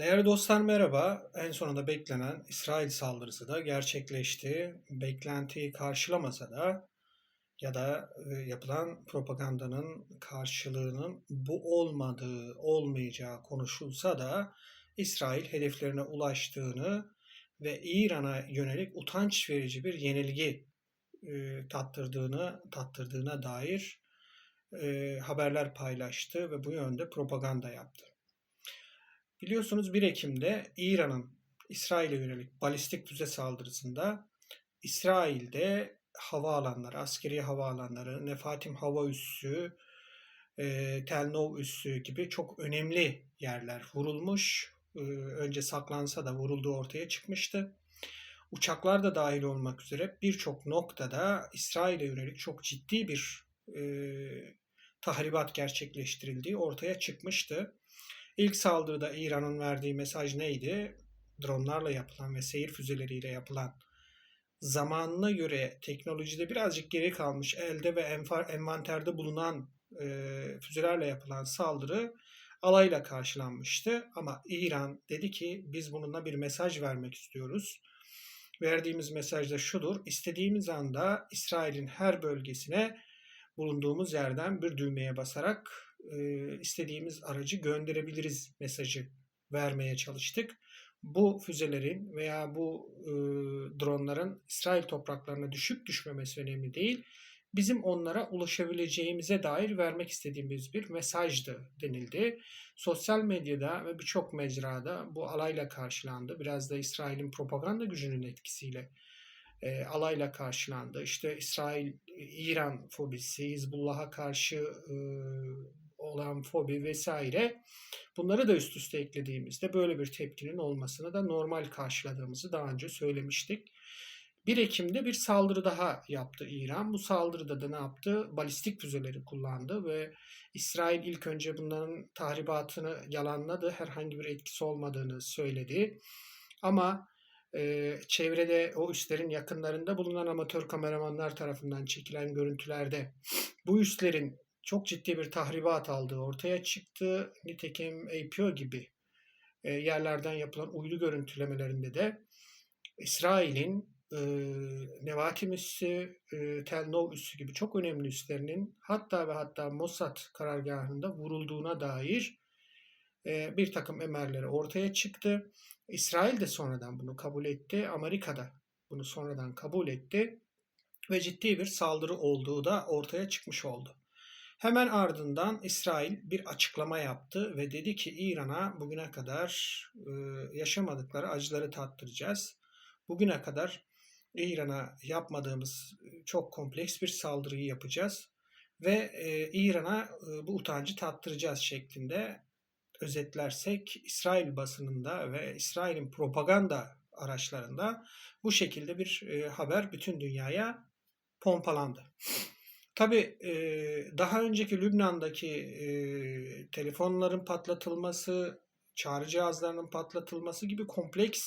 Değerli dostlar merhaba. En sonunda beklenen İsrail saldırısı da gerçekleşti. Beklentiyi karşılamasa da ya da e, yapılan propagandanın karşılığının bu olmadığı, olmayacağı konuşulsa da İsrail hedeflerine ulaştığını ve İran'a yönelik utanç verici bir yenilgi e, tattırdığını tattırdığına dair e, haberler paylaştı ve bu yönde propaganda yaptı. Biliyorsunuz 1 Ekim'de İran'ın İsrail'e yönelik balistik füze saldırısında İsrail'de havaalanları, askeri havaalanları, Nefatim Hava Üssü, e, Tel Nov Üssü gibi çok önemli yerler vurulmuş. E, önce saklansa da vurulduğu ortaya çıkmıştı. Uçaklar da dahil olmak üzere birçok noktada İsrail'e yönelik çok ciddi bir e, tahribat gerçekleştirildiği ortaya çıkmıştı. İlk saldırıda İran'ın verdiği mesaj neydi? Dronlarla yapılan ve seyir füzeleriyle yapılan zamanına göre teknolojide birazcık geri kalmış elde ve envanterde bulunan e, füzelerle yapılan saldırı alayla karşılanmıştı. Ama İran dedi ki biz bununla bir mesaj vermek istiyoruz. Verdiğimiz mesaj da şudur. İstediğimiz anda İsrail'in her bölgesine bulunduğumuz yerden bir düğmeye basarak e, istediğimiz aracı gönderebiliriz mesajı vermeye çalıştık. Bu füzelerin veya bu dronların İsrail topraklarına düşüp düşmemesi önemli değil. Bizim onlara ulaşabileceğimize dair vermek istediğimiz bir mesajdı denildi. Sosyal medyada ve birçok mecrada bu alayla karşılandı. Biraz da İsrail'in propaganda gücünün etkisiyle e, alayla karşılandı. İşte İsrail, İran fobisi, Hizbullah'a karşı e, olan fobi vesaire bunları da üst üste eklediğimizde böyle bir tepkinin olmasını da normal karşıladığımızı daha önce söylemiştik. 1 Ekim'de bir saldırı daha yaptı İran. Bu saldırıda da ne yaptı? Balistik füzeleri kullandı ve İsrail ilk önce bunların tahribatını yalanladı. Herhangi bir etkisi olmadığını söyledi. Ama e, çevrede o üslerin yakınlarında bulunan amatör kameramanlar tarafından çekilen görüntülerde bu üslerin çok ciddi bir tahribat aldığı ortaya çıktı. Nitekim APO gibi e, yerlerden yapılan uydu görüntülemelerinde de İsrail'in e, Nevatim üssü, e, Tel Nov üssü gibi çok önemli üslerinin hatta ve hatta Mossad karargahında vurulduğuna dair e, bir takım emerleri ortaya çıktı. İsrail de sonradan bunu kabul etti. Amerika da bunu sonradan kabul etti. Ve ciddi bir saldırı olduğu da ortaya çıkmış oldu. Hemen ardından İsrail bir açıklama yaptı ve dedi ki İran'a bugüne kadar e, yaşamadıkları acıları tattıracağız. Bugüne kadar İran'a yapmadığımız çok kompleks bir saldırıyı yapacağız ve e, İran'a e, bu utancı tattıracağız şeklinde özetlersek İsrail basınında ve İsrail'in propaganda araçlarında bu şekilde bir haber bütün dünyaya pompalandı. Tabii daha önceki Lübnan'daki telefonların patlatılması, çağrı cihazlarının patlatılması gibi kompleks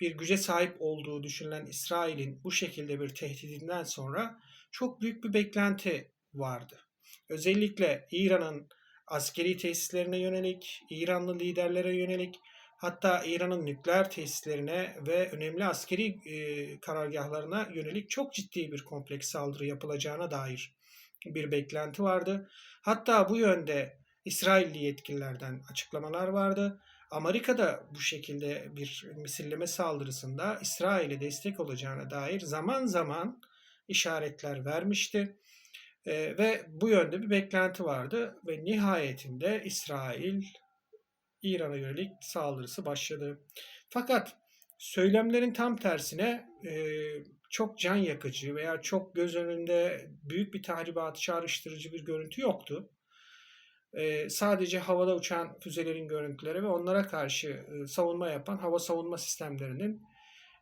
bir güce sahip olduğu düşünülen İsrail'in bu şekilde bir tehdidinden sonra çok büyük bir beklenti vardı. Özellikle İran'ın askeri tesislerine yönelik, İranlı liderlere yönelik hatta İran'ın nükleer tesislerine ve önemli askeri e, karargahlarına yönelik çok ciddi bir kompleks saldırı yapılacağına dair bir beklenti vardı. Hatta bu yönde İsrailli yetkililerden açıklamalar vardı. Amerika da bu şekilde bir misilleme saldırısında İsrail'e destek olacağına dair zaman zaman işaretler vermişti. E, ve bu yönde bir beklenti vardı ve nihayetinde İsrail İran'a yönelik saldırısı başladı. Fakat söylemlerin tam tersine e, çok can yakıcı veya çok göz önünde büyük bir tahribat çağrıştırıcı bir görüntü yoktu. E, sadece havada uçan füzelerin görüntüleri ve onlara karşı e, savunma yapan hava savunma sistemlerinin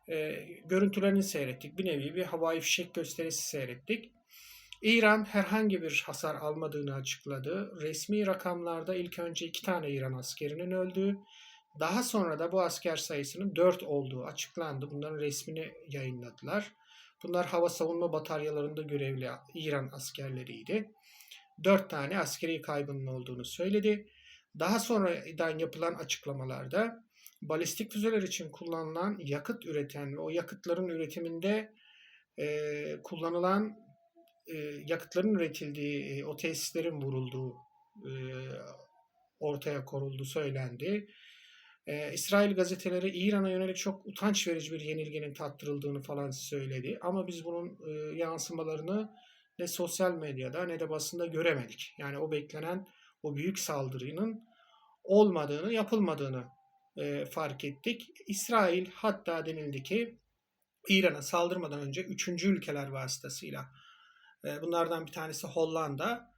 e, görüntülerini seyrettik. Bir nevi bir havai fişek gösterisi seyrettik. İran herhangi bir hasar almadığını açıkladı. Resmi rakamlarda ilk önce iki tane İran askerinin öldüğü, daha sonra da bu asker sayısının dört olduğu açıklandı. Bunların resmini yayınladılar. Bunlar hava savunma bataryalarında görevli İran askerleriydi. Dört tane askeri kaybının olduğunu söyledi. Daha sonradan yapılan açıklamalarda balistik füzeler için kullanılan yakıt üreten ve o yakıtların üretiminde e, kullanılan e, yakıtların üretildiği e, o tesislerin vurulduğu e, ortaya konuldu söylendi. İsrail gazeteleri İran'a yönelik çok utanç verici bir yenilginin tattırıldığını falan söyledi. Ama biz bunun yansımalarını ne sosyal medyada ne de basında göremedik. Yani o beklenen o büyük saldırının olmadığını, yapılmadığını e, fark ettik. İsrail hatta denildi ki İran'a saldırmadan önce üçüncü ülkeler vasıtasıyla bunlardan bir tanesi Hollanda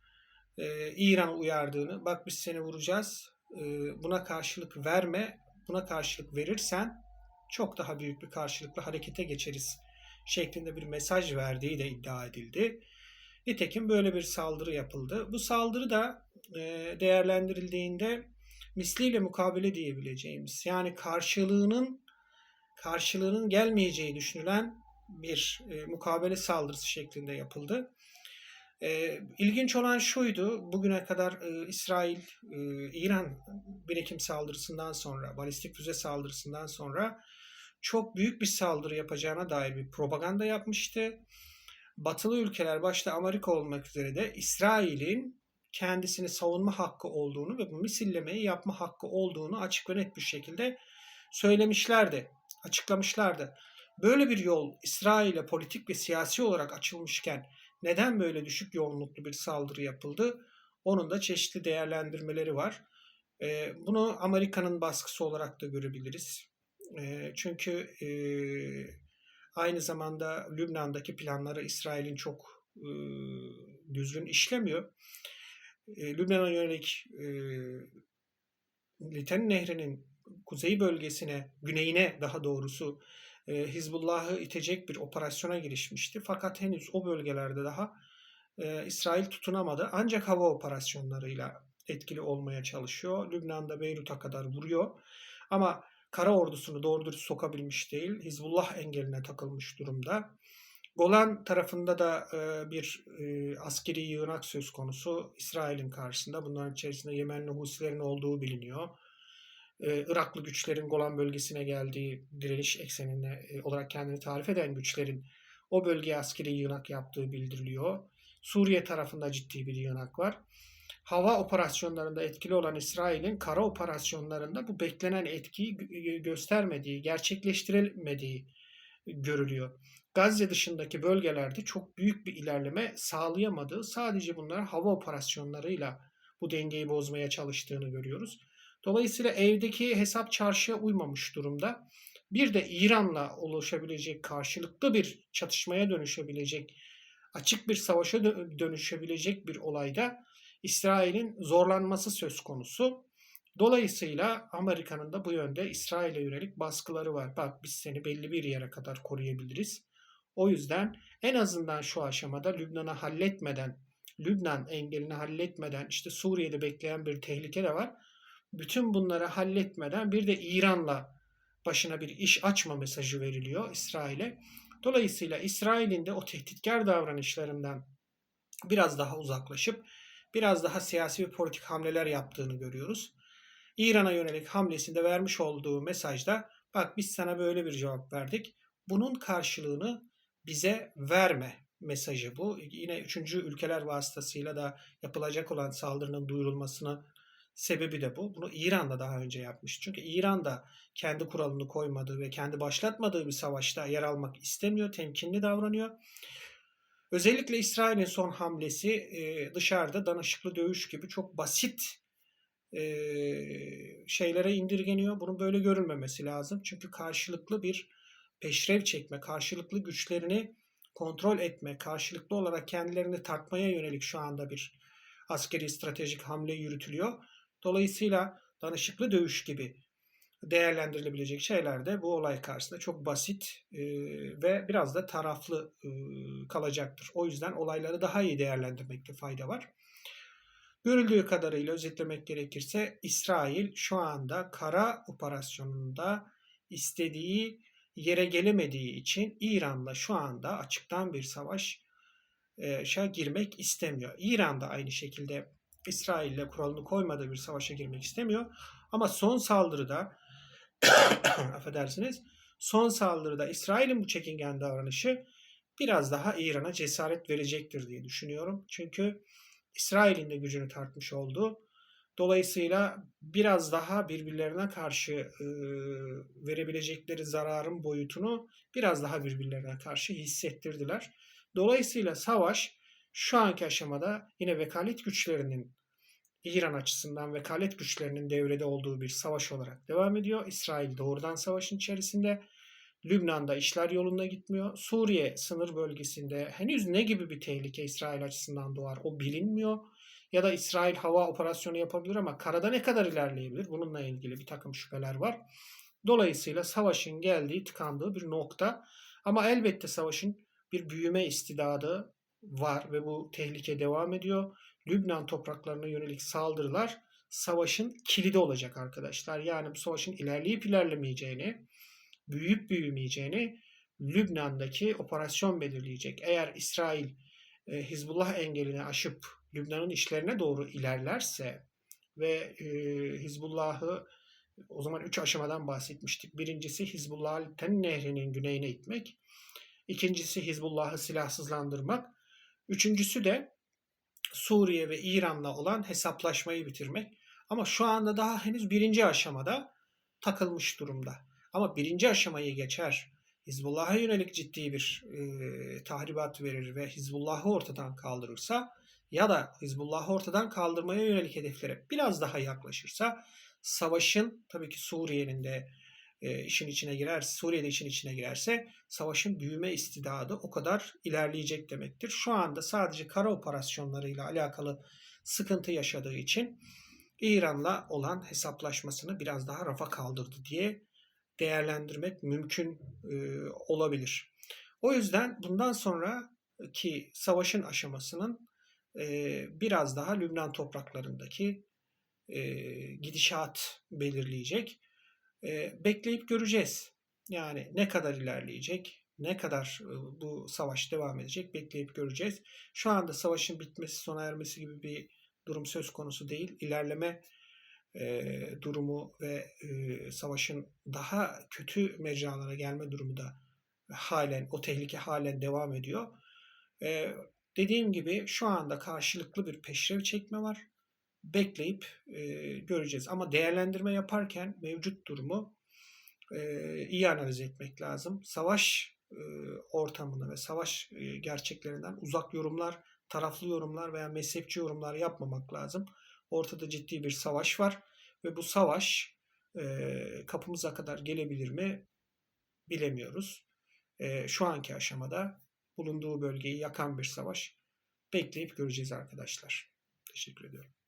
e, İran'a uyardığını bak biz seni vuracağız e, buna karşılık verme buna karşılık verirsen çok daha büyük bir karşılıklı harekete geçeriz şeklinde bir mesaj verdiği de iddia edildi. Nitekim böyle bir saldırı yapıldı. Bu saldırı da e, değerlendirildiğinde misliyle mukabele diyebileceğimiz yani karşılığının karşılığının gelmeyeceği düşünülen bir e, mukabele saldırısı şeklinde yapıldı. E, ilginç olan şuydu, bugüne kadar e, İsrail, e, İran birikim saldırısından sonra, balistik füze saldırısından sonra çok büyük bir saldırı yapacağına dair bir propaganda yapmıştı. Batılı ülkeler başta Amerika olmak üzere de İsrail'in kendisini savunma hakkı olduğunu ve bu misillemeyi yapma hakkı olduğunu açık ve net bir şekilde söylemişlerdi, açıklamışlardı. Böyle bir yol İsrail'e politik ve siyasi olarak açılmışken neden böyle düşük yoğunluklu bir saldırı yapıldı? Onun da çeşitli değerlendirmeleri var. Bunu Amerika'nın baskısı olarak da görebiliriz. Çünkü aynı zamanda Lübnan'daki planları İsrail'in çok düzgün işlemiyor. Lübnan'a yönelik Liten Nehri'nin kuzey bölgesine, güneyine daha doğrusu e, Hizbullah'ı itecek bir operasyona girişmişti. Fakat henüz o bölgelerde daha e, İsrail tutunamadı. Ancak hava operasyonlarıyla etkili olmaya çalışıyor. Lübnan'da Beyrut'a kadar vuruyor. Ama kara ordusunu doğru dürüst sokabilmiş değil. Hizbullah engeline takılmış durumda. Golan tarafında da e, bir e, askeri yığınak söz konusu İsrail'in karşısında. Bunların içerisinde Yemenli Husilerin olduğu biliniyor Iraklı güçlerin Golan bölgesine geldiği direniş eksenine e, olarak kendini tarif eden güçlerin o bölgeye askeri yığınak yaptığı bildiriliyor. Suriye tarafında ciddi bir yığınak var. Hava operasyonlarında etkili olan İsrail'in kara operasyonlarında bu beklenen etkiyi göstermediği, gerçekleştiremediği görülüyor. Gazze dışındaki bölgelerde çok büyük bir ilerleme sağlayamadığı, sadece bunlar hava operasyonlarıyla bu dengeyi bozmaya çalıştığını görüyoruz. Dolayısıyla evdeki hesap çarşıya uymamış durumda. Bir de İran'la oluşabilecek karşılıklı bir çatışmaya dönüşebilecek, açık bir savaşa dönüşebilecek bir olayda İsrail'in zorlanması söz konusu. Dolayısıyla Amerika'nın da bu yönde İsrail'e yönelik baskıları var. Bak biz seni belli bir yere kadar koruyabiliriz. O yüzden en azından şu aşamada Lübnan'ı halletmeden, Lübnan engelini halletmeden işte Suriye'de bekleyen bir tehlike de var bütün bunları halletmeden bir de İran'la başına bir iş açma mesajı veriliyor İsrail'e. Dolayısıyla İsrail'in de o tehditkar davranışlarından biraz daha uzaklaşıp biraz daha siyasi ve politik hamleler yaptığını görüyoruz. İran'a yönelik hamlesinde vermiş olduğu mesajda bak biz sana böyle bir cevap verdik. Bunun karşılığını bize verme mesajı bu. Yine üçüncü ülkeler vasıtasıyla da yapılacak olan saldırının duyurulmasını Sebebi de bu. Bunu İran da daha önce yapmış. Çünkü İran da kendi kuralını koymadığı ve kendi başlatmadığı bir savaşta yer almak istemiyor, temkinli davranıyor. Özellikle İsrail'in son hamlesi e, dışarıda danışıklı dövüş gibi çok basit e, şeylere indirgeniyor. Bunun böyle görülmemesi lazım. Çünkü karşılıklı bir peşrev çekme, karşılıklı güçlerini kontrol etme, karşılıklı olarak kendilerini tartmaya yönelik şu anda bir askeri stratejik hamle yürütülüyor. Dolayısıyla danışıklı dövüş gibi değerlendirilebilecek şeyler de bu olay karşısında çok basit e, ve biraz da taraflı e, kalacaktır. O yüzden olayları daha iyi değerlendirmekte fayda var. Görüldüğü kadarıyla özetlemek gerekirse İsrail şu anda kara operasyonunda istediği yere gelemediği için İran'la şu anda açıktan bir savaşa girmek istemiyor. İran da aynı şekilde İsrail'le kuralını koymadığı bir savaşa girmek istemiyor. Ama son saldırıda affedersiniz son saldırıda İsrail'in bu çekingen davranışı biraz daha İran'a cesaret verecektir diye düşünüyorum. Çünkü İsrail'in de gücünü tartmış oldu. Dolayısıyla biraz daha birbirlerine karşı e, verebilecekleri zararın boyutunu biraz daha birbirlerine karşı hissettirdiler. Dolayısıyla savaş şu anki aşamada yine vekalet güçlerinin İran açısından vekalet güçlerinin devrede olduğu bir savaş olarak devam ediyor. İsrail doğrudan savaşın içerisinde. Lübnan'da işler yolunda gitmiyor. Suriye sınır bölgesinde henüz ne gibi bir tehlike İsrail açısından doğar o bilinmiyor. Ya da İsrail hava operasyonu yapabilir ama karada ne kadar ilerleyebilir? Bununla ilgili bir takım şüpheler var. Dolayısıyla savaşın geldiği, tıkandığı bir nokta. Ama elbette savaşın bir büyüme istidadı var ve bu tehlike devam ediyor. Lübnan topraklarına yönelik saldırılar savaşın kilidi olacak arkadaşlar. Yani bu savaşın ilerleyip ilerlemeyeceğini, büyüyüp büyümeyeceğini Lübnan'daki operasyon belirleyecek. Eğer İsrail e, Hizbullah engelini aşıp Lübnan'ın işlerine doğru ilerlerse ve e, Hizbullah'ı o zaman üç aşamadan bahsetmiştik. Birincisi Hizbullah'ı Ten Nehri'nin güneyine itmek. İkincisi Hizbullah'ı silahsızlandırmak. Üçüncüsü de Suriye ve İran'la olan hesaplaşmayı bitirmek. Ama şu anda daha henüz birinci aşamada takılmış durumda. Ama birinci aşamayı geçer, Hizbullah'a yönelik ciddi bir e, tahribat verir ve Hizbullah'ı ortadan kaldırırsa ya da Hizbullah'ı ortadan kaldırmaya yönelik hedeflere biraz daha yaklaşırsa savaşın tabii ki Suriye'nin de e, işin içine girer, Suriye'de işin içine girerse savaşın büyüme istidadı o kadar ilerleyecek demektir. Şu anda sadece kara operasyonlarıyla alakalı sıkıntı yaşadığı için İran'la olan hesaplaşmasını biraz daha rafa kaldırdı diye değerlendirmek mümkün e, olabilir. O yüzden bundan sonraki savaşın aşamasının e, biraz daha Lübnan topraklarındaki e, gidişat belirleyecek. E, bekleyip göreceğiz. Yani ne kadar ilerleyecek, ne kadar e, bu savaş devam edecek bekleyip göreceğiz. Şu anda savaşın bitmesi, sona ermesi gibi bir durum söz konusu değil. İlerleme e, durumu ve e, savaşın daha kötü mecralara gelme durumu da halen, o tehlike halen devam ediyor. E, dediğim gibi şu anda karşılıklı bir peşrev çekme var bekleyip e, göreceğiz. Ama değerlendirme yaparken mevcut durumu e, iyi analiz etmek lazım. Savaş e, ortamını ve savaş e, gerçeklerinden uzak yorumlar, taraflı yorumlar veya mezhepçi yorumlar yapmamak lazım. Ortada ciddi bir savaş var ve bu savaş e, kapımıza kadar gelebilir mi bilemiyoruz. E, şu anki aşamada bulunduğu bölgeyi yakan bir savaş. Bekleyip göreceğiz arkadaşlar. Teşekkür ediyorum.